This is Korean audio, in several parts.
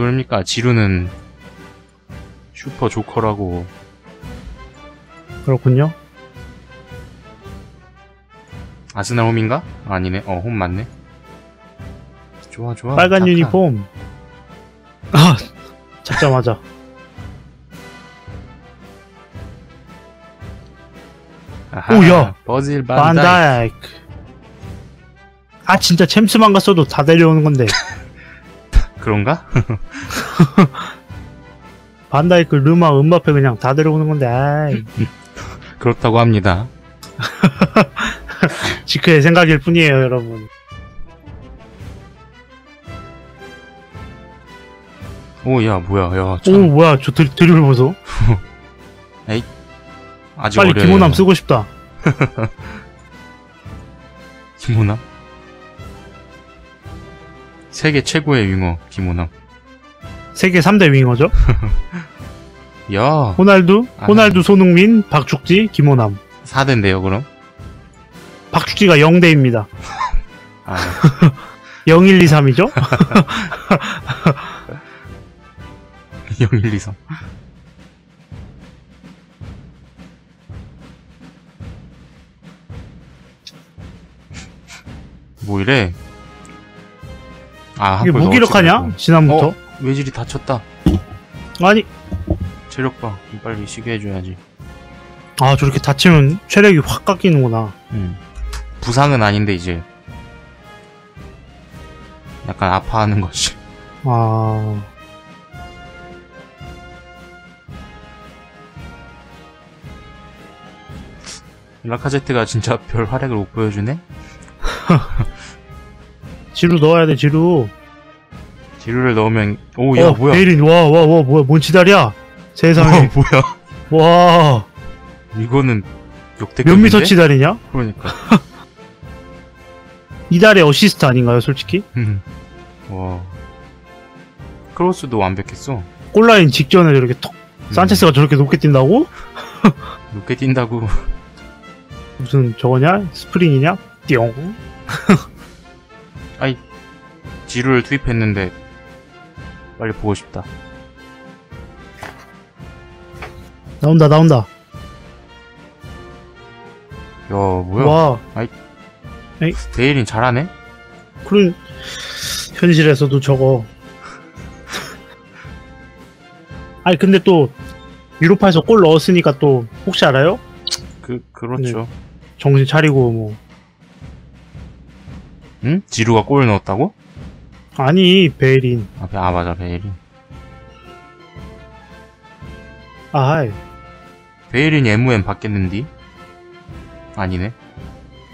소리입니까? 지루는 슈퍼 조커라고. 그렇군요. 아스날 홈인가? 아니네. 어, 홈 맞네. 좋아, 좋아. 빨간 착하. 유니폼. 아, 찾자마자. 아하, 오, 야. 버질 반다이. 반다이크. 아, 진짜 챔스만 갔어도 다 데려오는 건데. 그런가? 반다이크, 르마, 음바페 그냥 다 데려오는 건데, 아이. 그렇다고 합니다. 지크의 생각일 뿐이에요, 여러분. 오, 야, 뭐야, 야, 오, 참. 뭐야, 저 드, 드리블 보소. 아직 빨리 어려요. 기모남 쓰고 싶다. 김호남? 세계 최고의 윙어, 김호남. 세계 3대 윙어죠? 야, 호날두, 아. 호날두, 손흥민, 박축지, 김호남. 4대인데요, 그럼? 박축지가 0대입니다. 아, 0, 1, 2, 3이죠? 0123. 뭐 이래? 아, 이게 무기력하냐? 지난부터? 어? 외질이 다쳤다. 아니, 체력 봐. 빨리 쉬게 해줘야지. 아, 저렇게 다치면 체력이 확 깎이는구나. 음. 부상은 아닌데, 이제. 약간 아파하는 것이. 아, 라카제트가 진짜 별 활약을 못 보여주네? 지루 넣어야 돼, 지루. 지루를 넣으면, 오, 야, 어, 뭐야. 베일린, 와, 와, 와, 뭐야, 뭔 지달이야? 어, 세상에. 뭐야. 와, 이거는 역대급인데? 몇 미터 지달이냐? 그러니까. 이달의 어시스트 아닌가요, 솔직히? 음. 와. 크로스도 완벽했어. 골라인 직전에 저렇게 톡, 음. 산체스가 저렇게 높게 뛴다고? 높게 뛴다고. 무슨 저거냐? 스프링이냐? 띠용. 지루를 투입했는데, 빨리 보고 싶다. 나온다, 나온다. 야, 뭐야. 와, 데일린 잘하네? 그런, 현실에서도 저거. 아니, 근데 또, 유로파에서 골 넣었으니까 또, 혹시 알아요? 그, 그렇죠. 정신 차리고, 뭐. 응? 지루가 골을 넣었다고? 아니, 베일인. 아, 베- 아 맞아, 베일린. 아이, 베일린이 MOM 받겠는디? 아니네.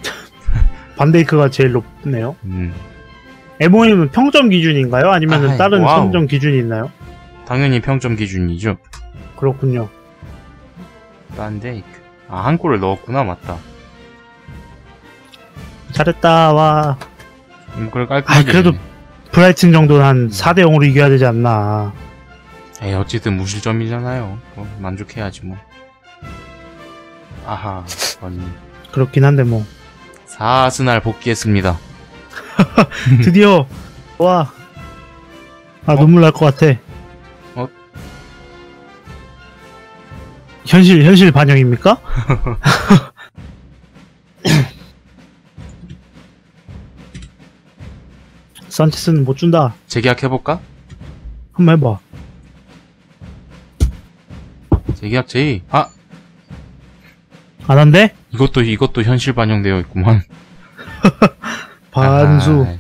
반데이크가 제일 높네요. 음. MOM은 평점 기준인가요? 아니면 아이, 다른 와우. 선정 기준이 있나요? 당연히 평점 기준이죠. 그렇군요. 반데이크. 아, 한 골을 넣었구나, 맞다. 잘했다, 와. 음, 그걸 깔끔하게. 아, 그래도 브라이튼 정도는 한 4대 0으로 이겨야 되지 않나. 에이, 어쨌든 무실점이잖아요. 뭐, 만족해야지, 뭐. 아하, 아니. 그렇긴 한데 뭐. 사스날 복귀했습니다. 드디어 와. 아 눈물 날 것 같아. 어? 현실 현실 반영입니까? 산체스는 못 준다. 재계약해볼까? 한번 해봐. 재계약 제의. 아! 안 한대? 이것도, 이것도 현실 반영되어 있구만. 반수. 아하.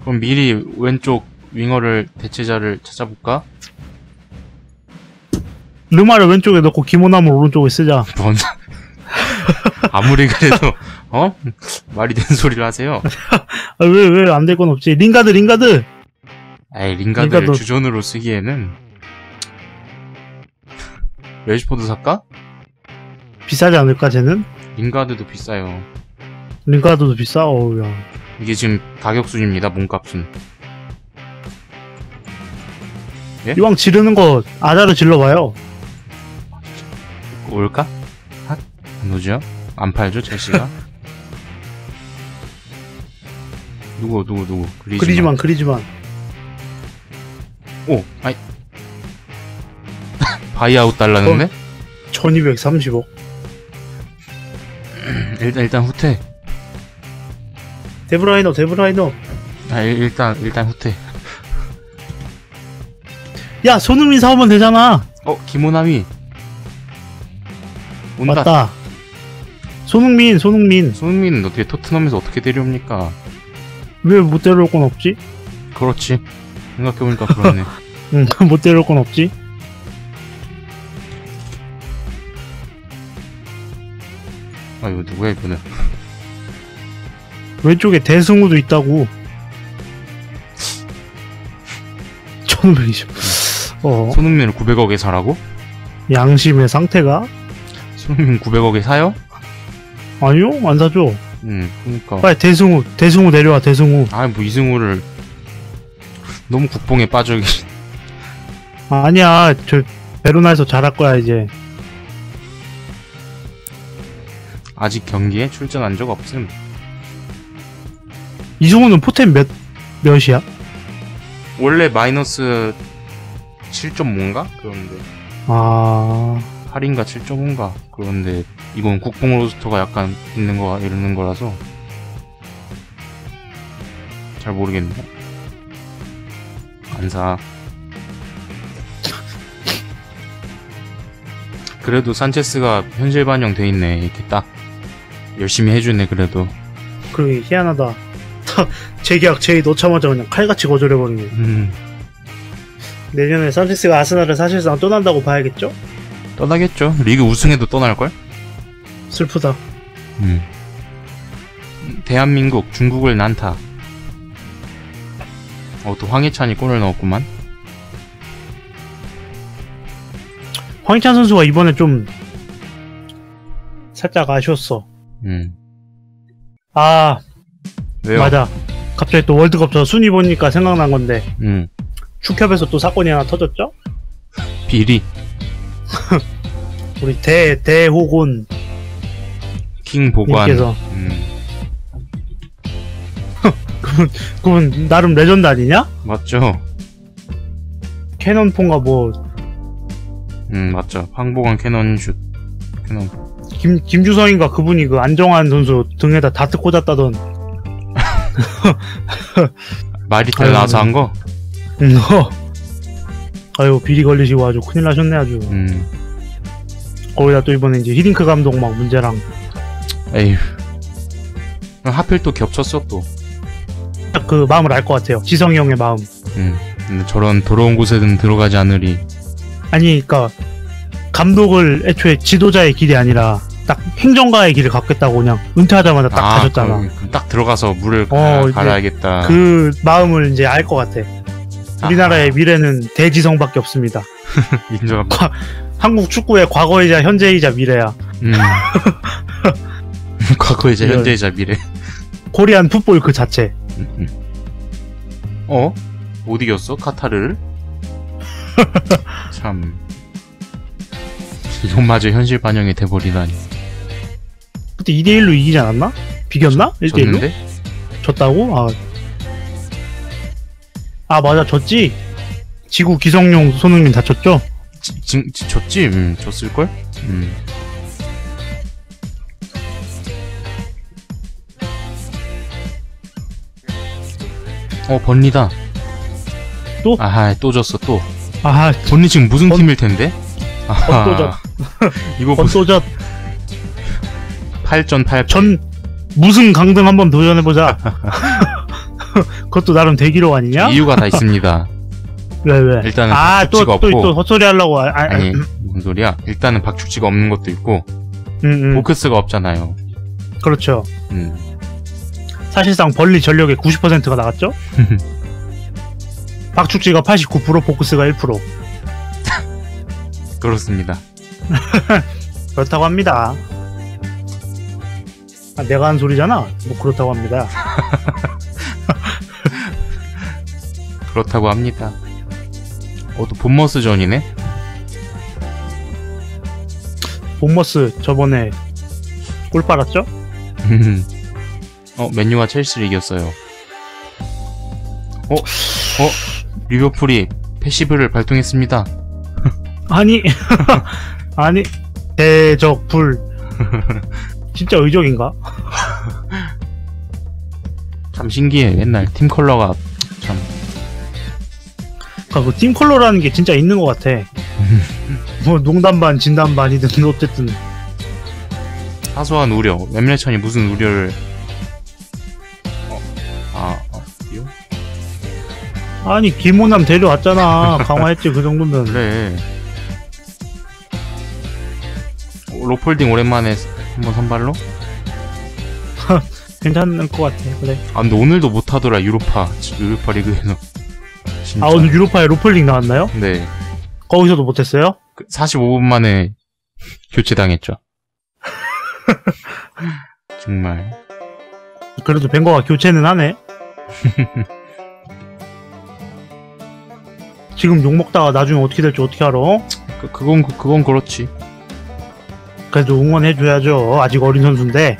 그럼 미리 왼쪽 윙어를, 대체자를 찾아볼까? 르마를 왼쪽에 넣고 기모나무 오른쪽에 쓰자. 뭔, 아무리 그래도, 어? 말이 되는 소리를 하세요. 아, 왜 왜 안 될 건 없지? 링가드 링가드. 에이, 링가드를 링가드. 주전으로 쓰기에는, 웰시포드 살까? 비싸지 않을까 쟤는? 링가드도 비싸요. 링가드도 비싸. 어우 야. 이게 지금 가격 순입니다, 몸값은. 이왕 지르는 거 아자로 질러봐요. 올까? 핫? 안 오죠? 안 팔죠, 첼시가? 누구, 누구, 누구? 그리즈만. 그리지만 그리지만. 오, 아이. 바이아웃 달라는데? 1235. 일단, 일단 후퇴. 데브라이너, 데브라이너. 아, 일, 일단, 일단 후퇴. 야, 손흥민 사오면 되잖아. 어, 김호남이. 온다. 맞다. 손흥민, 손흥민. 손흥민은 어떻게 토트넘에서 어떻게 데려옵니까? 왜 못 데려올 건 없지? 그렇지. 생각해보니까 그렇네. 응, 못 데려올 건 없지. 아, 이거 누구야, 이거는. 왼쪽에 대승우도 있다고. 1520. 어, 손흥민을 900억에 사라고? 양심의 상태가? 손흥민 900억에 사요? 아니요, 안 사죠. 응, 그니까. 빨리 대승우, 대승우 내려와, 대승우. 아, 뭐 이승우를 너무 국뽕에 빠져 계시. 아니야, 저, 베로나에서 잘할 거야, 이제. 아직 경기에 출전한 적 없음. 이승우는 포텐 몇, 몇이야? 원래 마이너스 7.5인가? 그런데 아, 8인가 7.5인가? 그런데 이건 국뽕 로스터가 약간 있는 거 이러는 거라서 잘 모르겠네. 안 사. 그래도 산체스가 현실 반영돼 있네. 이렇게 딱 열심히 해주네. 그래도. 그러게, 희한하다. 딱, 재계약 제의 넣자마자 그냥 칼같이 거절해버리네. 음, 내년에 산체스가 아스날을 사실상 떠난다고 봐야겠죠? 떠나겠죠. 리그 우승해도 떠날 걸? 슬프다. 음. 대한민국 중국을 난타. 어, 또 황희찬이 골을 넣었구만. 황희찬 선수가 이번에 좀 살짝 아쉬웠어. 음. 아 왜요? 맞아. 갑자기 또 월드컵 저 순위 보니까 생각난 건데 음. 축협에서 또 사건이 하나 터졌죠? 비리. 우리 대 대호곤 킹 보관. 님께서 음. 그분 나름 레전드 아니냐? 맞죠? 캐논폰가 뭐 음, 맞죠. 황보관 캐논 슛. 캐논. 김, 김주성인가 그분이 그 안정환 선수 등에다 다트 꽂았다던 아유, 나와서 한 거? 음, 어. 아유 비리 걸리시고 아주 큰일 나셨네 아주 음. 거기다 또 이번에 이제 히딩크 감독 막 문제랑 에휴. 하필 또 겹쳤어, 또. 딱 그 마음을 알 것 같아요 지성이 형의 마음 음. 저런 더러운 곳에는 들어가지 않으리. 아니 그니까 감독을 애초에 지도자의 길이 아니라 딱 행정가의 길을 갖겠다고 그냥 은퇴하자마자 딱 가셨잖아 그럼, 그럼 딱 들어가서 물을 어, 가, 갈아야겠다. 그 마음을 이제 알 것 같아 우리나라의 아하, 미래는 대지성밖에 없습니다 인정합니다. 한국 축구의 과거이자 현재이자 미래야 음. 과거이자. 현재이자 미래. 코리안 풋볼 그 자체 음, 음. 어? 못 이겼어? 카타르를? 참. 이것마저 현실 반영이 돼버리다니. 그때 2대1로 이기지 않았나? 비겼나? 1대1로? 졌는데? 졌다고? 아. 아, 맞아, 졌지? 지구 기성용 손흥민 다쳤죠? 지, 지, 지, 졌지? 음, 졌을걸? 음. 어, 번리다. 또? 아하, 또 졌어, 또. 아, 번리 지금 무슨 번- 팀일 텐데? 아하. 또 졌. 이거 무슨 번또 졌. 8전 8패. 전, 무슨 강등 한번 도전해보자. 그것도 나름 대기록 아니냐? 이유가 다 있습니다. 왜, 왜? 일단은 아, 또, 박축지가 또, 없고. 또 헛소리 하려고. 아, 아, 아니, 무슨 소리야? 일단은 박축지가 없는 것도 있고, 음, 음, 포크스가 없잖아요. 그렇죠. 음. 사실상 벌리 전력의 90%가 나갔죠? 박축지가 89%, 포크스가 1%. 그렇습니다. 그렇다고 합니다. 아, 내가 한 소리잖아. 뭐 그렇다고 합니다. 그렇다고 합니다. 어, 또 본머스전이네? 본머스 저번에 골 빨았죠? 어, 맨유가 첼시를 이겼어요. 어? 어? 리버풀이 패시브를 발동했습니다. 아니 아니 대적 불 진짜 의적인가? 참 신기해. 옛날 팀 컬러가 참 그러니까 그 팀 컬러라는 게 진짜 있는 것 같아. 뭐 농담 반 진담 반이든 어쨌든 사소한 우려. 웹레천이 무슨 우려를 어, 아, 어, 이요? 아니 김호남 데려왔잖아. 강화했지 그 정도면. 그래. 어, 로폴딩 오랜만에 한번 선발로? 괜찮을 것 같아. 그래. 아, 근데 오늘도 못하더라, 유로파. 유로파 리그에서. 진짜. 아 오늘 유로파에 로플링 나왔나요? 네. 거기서도 못했어요? 그 45분 만에 교체당했죠. 정말. 그래도 벵거가 교체는 하네. 지금 욕 먹다가 나중에 어떻게 될지 어떻게 알아? 그, 그건, 그- 그건 그렇지. 그래도 응원해줘야죠. 아직 어린 선수인데.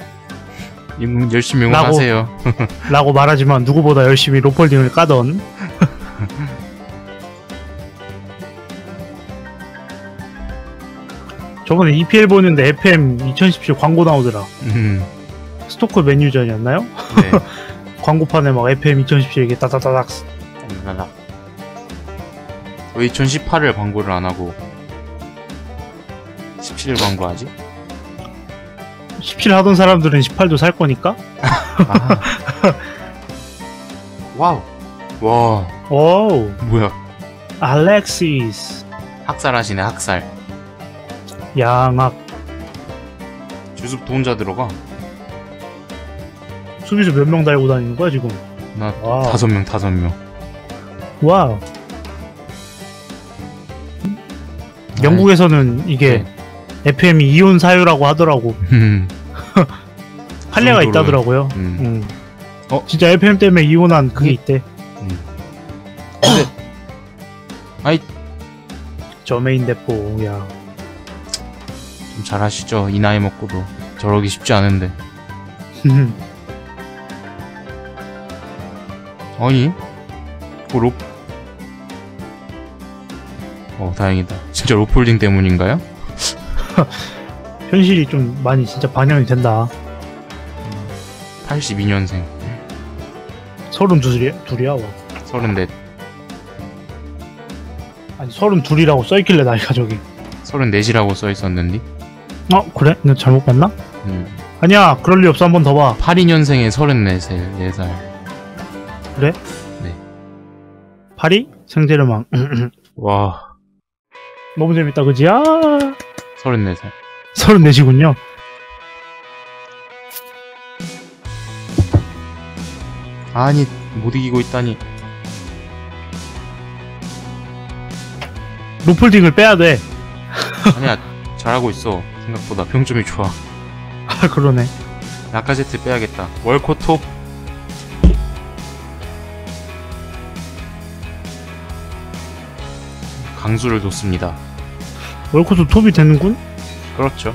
임- 열심히 라고. 응원하세요. 라고 말하지만 누구보다 열심히 로폴딩을 까던. 저번에 EPL 보는데 FM 2017 광고 나오더라. 음, 스토크 메뉴전이었나요? 네. 광고판에 막 FM 2017 이게 따다다닥 엄나라. 왜 2018을 광고를 안 하고 17일 광고하지? 17 하던 사람들은 18도 살 거니까? 아. 와우. 와, 오우, 뭐야. 알렉시스. 학살하시네, 학살. 양악. 주습 도 혼자 들어가. 수비수 몇 명 달고 다니는 거야, 지금? 나 와우. 다섯 명, 다섯 명. 와우. 영국에서는 이게 네. FM이 이온 사유라고 하더라고. 음, 판례가 있다더라고요. 음. 음. 어? 진짜 FM 때문에 이혼한 그게 음. 있대. 근데, 아이, 저메인 대포, 야. 좀 잘하시죠. 이 나이 먹고도. 저러기 쉽지 않은데. 아니? 어, 로... 어, 다행이다. 진짜 로폴딩 때문인가요? 현실이 좀 많이 진짜 반영이 된다. 82년생. 서른 둘이, 둘이야, 와. 34, 아니, 서른 둘이라고 써있길래 나이가 저기. 34이라고 써 있었는데. 어, 그래? 내가 잘못 봤나? 음. 아니야, 그럴 리 없어. 한 번 더 봐. 82년생에 34살, 4살. 파리? 생제르망. 와, 너무 재밌다, 그지? 아, 34살. 서른 넷이군요. 아니, 못 이기고 있다니. 로폴딩을 빼야 돼. 아니야, 잘하고 있어. 생각보다 평점이 좋아. 아, 그러네. 라카제트 빼야겠다. 월코톱. 강수를 뒀습니다. 월콧도 톱이 되는군? 그렇죠.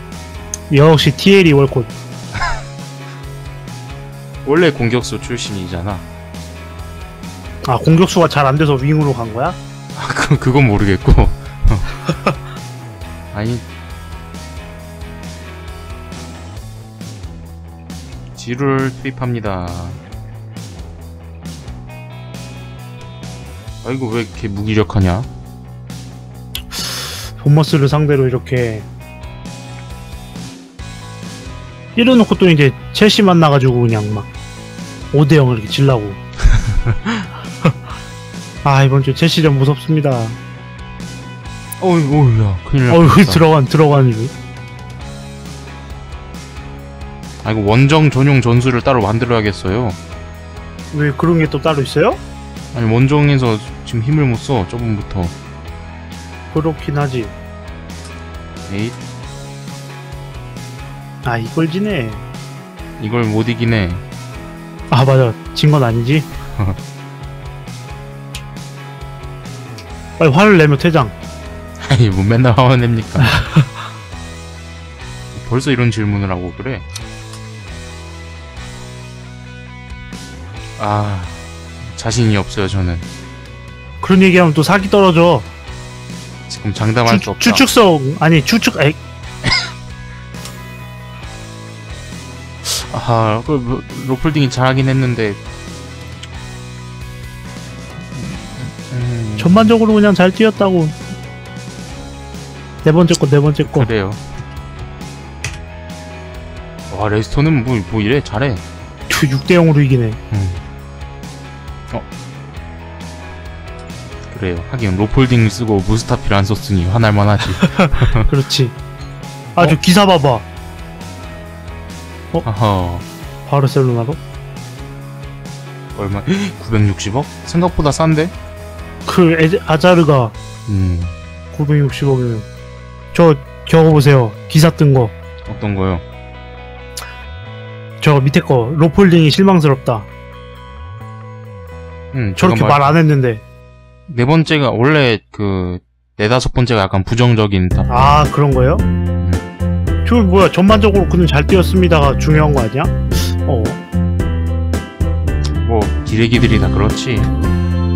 역시 TL이 월콧. 원래 공격수 출신이잖아. 아, 공격수가 잘 안 돼서 윙으로 간 거야? 아, 그, 그건 모르겠고. 아니. 지루를 투입합니다. 아이고, 왜 이렇게 무기력하냐? 본머스를 상대로 이렇게 이래놓고 또 이제 첼시 만나가지고 그냥 막 5대0을 이렇게 질라고 아 이번 주 첼시전 무섭습니다 어이, 어이, 야, 큰일 날 어이. 들어간 들어간 줄 아이고, 원정 전용 전술을 따로 만들어야겠어요. 왜 그런 게 또 따로 있어요? 아니, 원정에서 지금 힘을 못 써, 저번부터. 그렇긴 하지 에잇, 아 이걸 지네 이걸 못 이기네. 아 맞아 진 건 아니지 빨리 화를 내며 퇴장 아니, 뭐 맨날 화만 냅니까? 벌써 이런 질문을 하고 그래? 아, 자신이 없어요, 저는. 그런 얘기하면 또 사기 떨어져. 지금 장담할 수 추, 없다. 추측성 아니 추측 에이, 아하, 그, 뭐, 로플딩이 잘하긴 했는데. 음, 전반적으로 그냥 잘 뛰었다고. 네 번째 거, 네 번째 거. 그래요. 와, 레스토는 뭐, 뭐 이래? 잘해. 6대 0으로 이기네. 음. 어. 그래요. 하긴 로폴딩 쓰고 무스타피를 안 썼으니 화날만 하지. 그렇지. 아, 저 기사 봐봐. 아하. 바르셀로나로? 얼마? 960억? 생각보다 싼데? 그 에제, 아자르가 음. 960억이면. 저, 저거 보세요. 기사 뜬 거. 어떤 거요? 저 밑에 거. 로폴딩이 실망스럽다. 음, 저렇게 말 안 했는데. 네 번째가 원래 그 네다섯 번째가 약간 부정적인 답. 아, 그런 거예요? 저 뭐야, 전반적으로 그는 잘 뛰었습니다가 중요한 거 아니야? 어. 뭐 기레기들이 다 그렇지. 음,